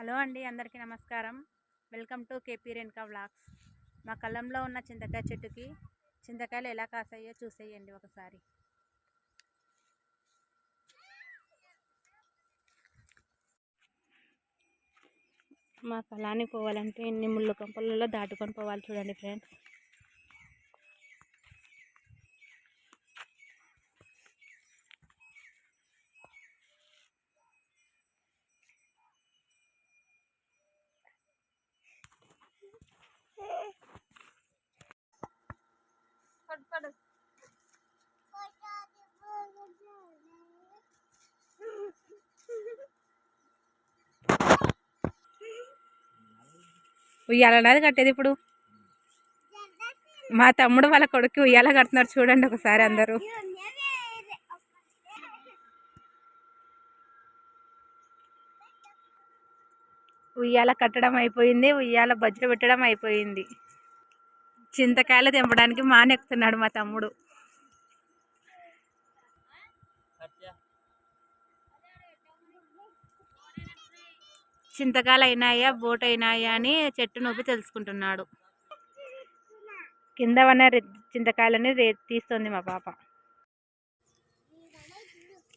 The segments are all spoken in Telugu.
హలో అండి అందరికీ నమస్కారం. Welcome to KP Renuka vlogs. మా కళ్ళంలో ఉన్న చింతకాయ చెట్టుకి చింతకాయలు ఎలా కాసాయో చూసేయండి ఒకసారి. మా పొలానికి పోవాలంటే ఎన్ని ముళ్ళు కంపలలో దాటుకొని పోవాలి చూడండి ఫ్రెండ్స్. ఉయ్యాలన్నది కట్టేది ఇప్పుడు. మా తమ్ముడు వాళ్ళ కొడుకు ఉయ్యాల కడుతున్నారు చూడండి ఒకసారి అందరూ. ఉయ్యాల కట్టడం అయిపోయింది ఉయ్యాల బజ్జ పెట్టడం అయిపోయింది. చింతకాయలు తెంపడానికి మానెక్కుతున్నాడు మా తమ్ముడు. చింతకాయలు అయినాయా బోట్ అయినాయా అని చెట్టు నొప్పి తెలుసుకుంటున్నాడు. కింద ఉన్న చింతకాయలని రే తీస్తుంది మా పాప.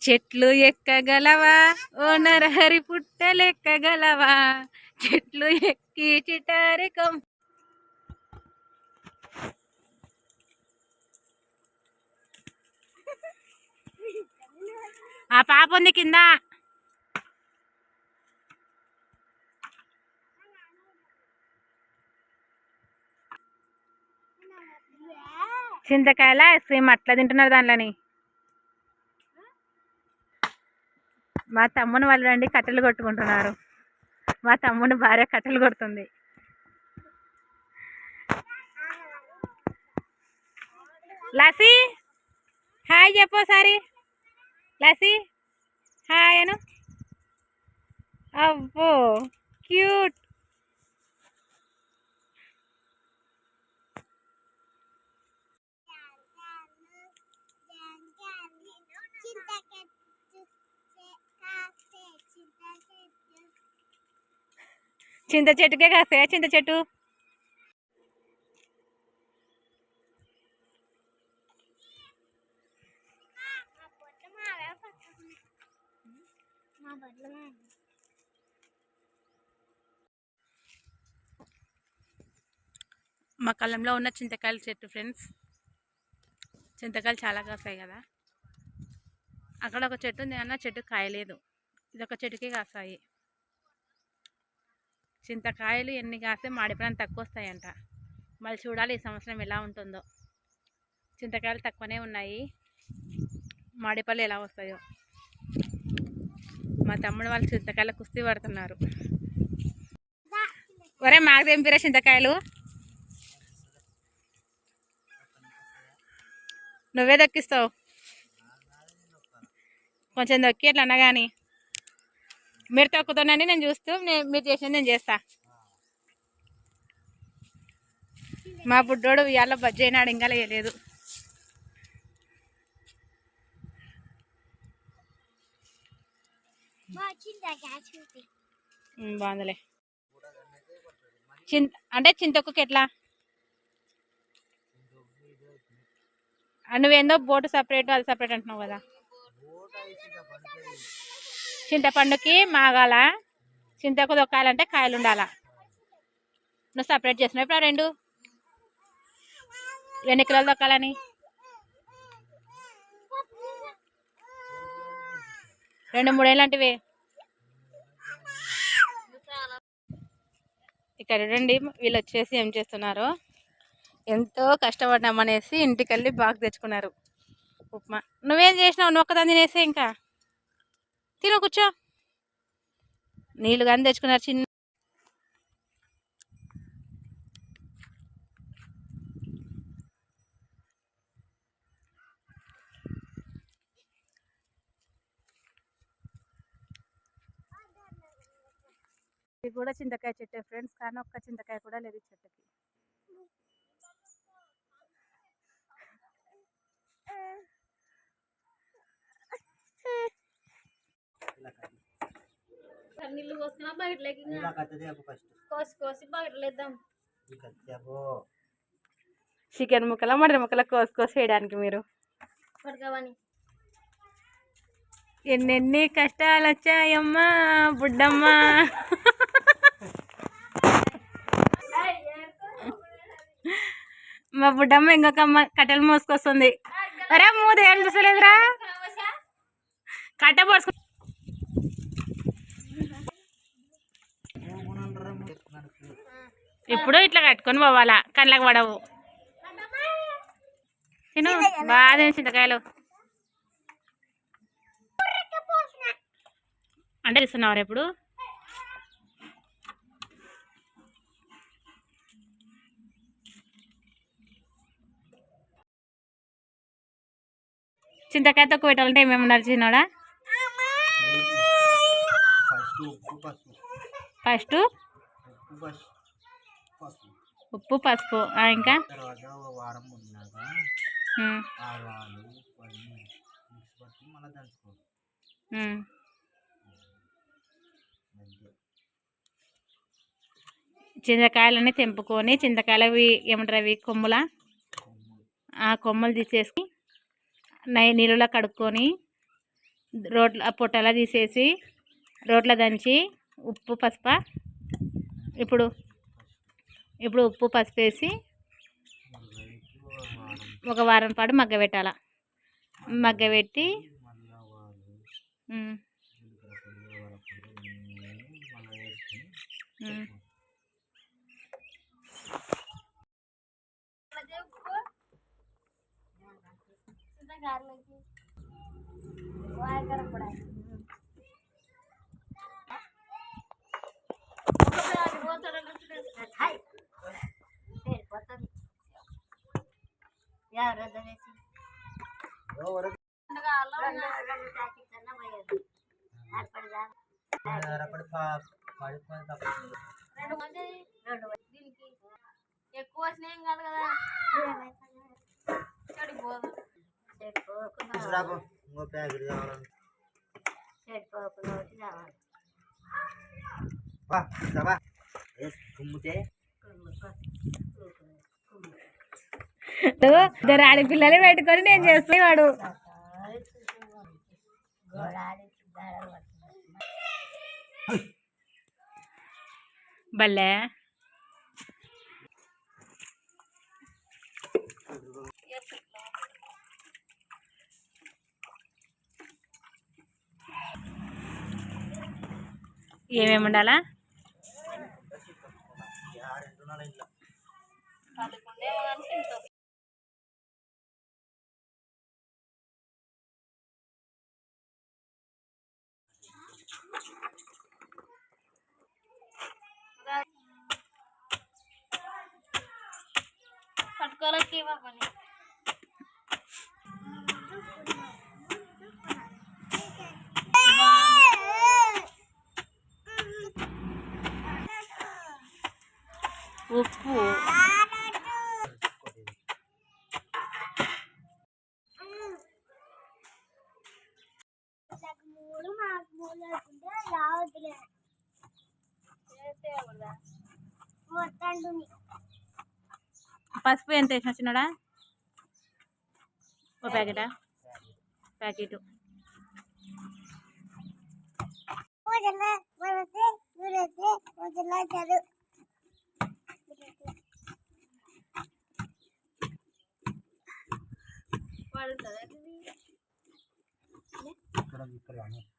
చెట్లు ఎక్కగలవా? ఓ నరహరి పుట్టలు ఎక్కగలవా చెట్లు ఎక్కి చిటారికం ఆ పాప ఉంది కింద. చింతకాయల ఐస్ క్రీమ్ అట్లా తింటున్నారు దాంట్లోని. మా తమ్ముని వాళ్ళు రండి కట్టెలు కొట్టుకుంటున్నారు. మా తమ్ముని భార్య కట్టెలు కొడుతుంది. లసి హాయ్ చెప్పు లసి హాయ్ అను అబ్బో క్యూట్ చింత చెట్టుకే కాస్తాయా? చింత చెట్టు? మా కళ్ళంలో ఉన్న చింతకాయల చెట్టు ఫ్రెండ్స్ చింతకాయలు చాలా కాస్తాయి కదా. అక్కడ ఒక చెట్టు ఉంది అన్న చెట్టు కాయలేదు. ఇది ఒక చెట్టుకే కాస్తాయి. చింతకాయలు ఎన్ని కాస్తే మాడిపోయిన తక్కువ వస్తాయంట మళ్ళీ చూడాలి ఈ సంవత్సరం ఎలా ఉంటుందో. చింతకాయలు తక్కువనే ఉన్నాయి. మాడిపళ్ళు ఎలా వస్తాయో. మా తమ్ముడు వాళ్ళు చింతకాయలు కుస్తీ పడుతున్నారు. ఒరే మాకు తెంపిరా చింతకాయలు. నువ్వే దక్కిస్తావు. కొంచెం దొక్కి ఎట్లా అన్నా కానీ మీరు తొక్కుతానండి నేను చూస్తూ నేను మీరు చేసింది నేను చేస్తా. మా బుడ్డోడు ఇవాళ బజ్జీ అయినాడు ఇంకా లేదు బాగుందిలే. చింత అంటే చింతొక్కకి ఎట్లా? నువ్వేందో బోటు సపరేట్ అది సపరేట్ అంటున్నావు కదా. చింతపండుకి మాగాల చింతకు దొక్కాలంటే కాయలు ఉండాలా? నువ్వు సపరేట్ చేసినావు ఇప్పుడు రెండు. ఎన్ని కిలోలు దొక్కాలని. రెండు మూడేళ్ళంటివి ఇక్కడ చూడండి వీళ్ళు వచ్చేసి ఏం చేస్తున్నారు? ఎంతో కష్టపడ్డామనేసి ఇంటికి వెళ్ళి బాగా తెచ్చుకున్నారు. ఉప్మా. నువ్వేం చేసినావు? నువ్వు ఒక్కదాన్ని తినేసే ఇంకా. తిను కూర్చో. నీళ్ళు కానీ తెచ్చుకున్నారు చిన్న ఇది కూడా చింతకాయ చెట్టే ఫ్రెండ్స్ కానీ ఒక్క చింతకాయ కూడా లేదు చెట్టుకి. నీళ్ళు పోసుకున్నా బయటలోకి కోసి కోసి బయటలో వేద్దాం ఈ కత్తి అప్పు చికెన్ ముక్కల మటన్ ముక్కల కోసి కోసి వేయడానికి మీరు. ఎన్నెన్ని కష్టాలు వచ్చాయమ్మా బుడ్డమ్మా. మా బుడ్డమ్మ ఇంకొక అమ్మ కట్టెలు మోసుకొస్తుంది. అరే మూత ఏం చూసలేదురా కట్ట పోసుకు ఎప్పుడు ఇట్లా కట్టుకొని పోవాలా? కళ్ళకు పడవు. తిను బాగా చింతకాయలు. అంటే ఇస్తున్నారు ఎప్పుడు చింతకాయ తొక్కు పెట్టాలంటే ఏమేమి నడిచినోడా ఫస్ట్ ఉప్పు పసుపు. ఇంకా? చింతకాయలన్నీ తెంపుకొని చింతకాయలు అవి ఏమంటారు అవి కొమ్ముల? ఆ కొమ్మలు తీసేసి నై నీళ్ళలో కడుక్కొని రోట్ల పొట్టలా తీసేసి రోట్లో దంచి ఉప్పు పసుప ఇప్పుడు ఇప్పుడు ఉప్పు పసుపు వేసి వారం ఒక వారం పాటు మగ్గబెట్టాల. మగ్గబెట్టి మళ్ళీ ఎక్కువ వచ్చినాయి ఏం కాదు కదా చెడిపోదు తీసుకురాకు ఇంకో ప్యాకెట్ కుమ్మితే. ఇద్దరు ఆడపిల్లలు పెట్టుకొని నేను చేసేవాడు భలే. ఏమేమి ఉండాలా? ఆరింటున్నాడు ఉప్పు పసుపు ఎంత వేసిన చిన్నడా? ఓ ప్యాకెటా? ప్యాకెట్. చదువు. ఇక్కడ ఇక్కడ